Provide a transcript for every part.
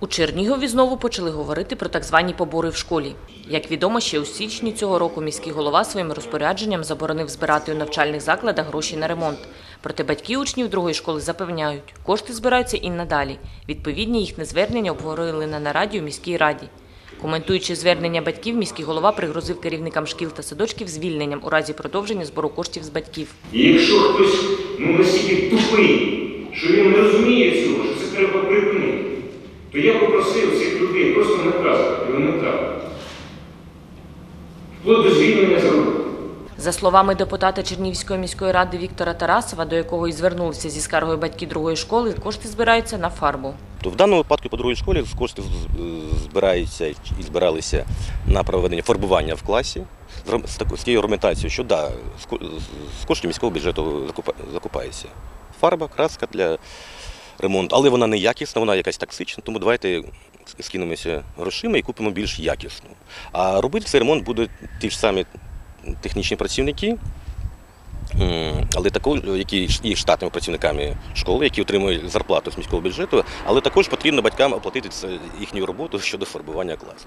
У Чернігові знову почали говорити про так звані побори в школі. Як відомо, ще у січні цього року міський голова своїм розпорядженням заборонив збирати у навчальних закладах гроші на ремонт. Проте батьки учнів другої школи запевняють, кошти збираються і надалі. Відповідні їхнє звернення обговорили на нараді у міській раді. Коментуючи звернення батьків, міський голова пригрозив керівникам шкіл та садочків звільненням у разі продовження збору коштів з батьків. Якщо хтось ну, настільки тупий, що він не розуміє цього, що це треба припинити, то я попросив цих людей просто наказувати елементарно. Вплоть до звільнення за роботу. За словами депутата Чернігівської міської ради Віктора Тарасова, до якого і звернулися зі скаргою батьки другої школи, кошти збираються на фарбу. То в даному випадку по другій школі кошти збираються і збиралися на проведення фарбування в класі з ром- з тако- з тією аргументацією, що да, з коштів міського бюджету закупа- закупається фарба, краска для ремонту, але вона не якісна, вона якась токсична, тому давайте скинемося грошима і купимо більш якісну. А робити цей ремонт будуть ті ж самі технічні працівники, але також, які є штатними працівниками школи, які отримують зарплату з міського бюджету, але також потрібно батькам оплатити їхню роботу щодо фарбування класу.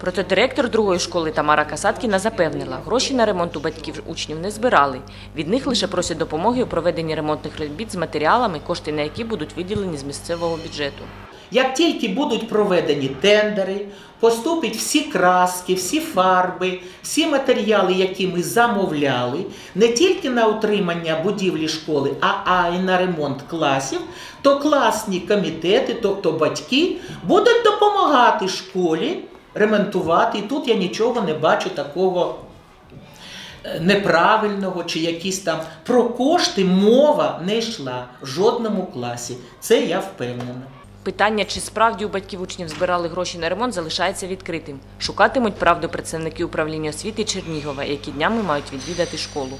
Проте директор другої школи Тамара Касаткіна запевнила, гроші на ремонт у батьків учнів не збирали. Від них лише просять допомоги у проведенні ремонтних робіт з матеріалами, кошти на які будуть виділені з місцевого бюджету. Як тільки будуть проведені тендери, поступять всі краски, всі фарби, всі матеріали, які ми замовляли, не тільки на утримання будівлі школи, а, й на ремонт класів, то класні комітети, тобто батьки, будуть допомагати школі ремонтувати. І тут я нічого не бачу такого е, неправильного чи якісь там про кошти мова не йшла в жодному класі. Це я впевнена. Питання, чи справді у батьків учнів збирали гроші на ремонт, залишається відкритим. Шукатимуть правду представники управління освіти Чернігова, які днями мають відвідати школу.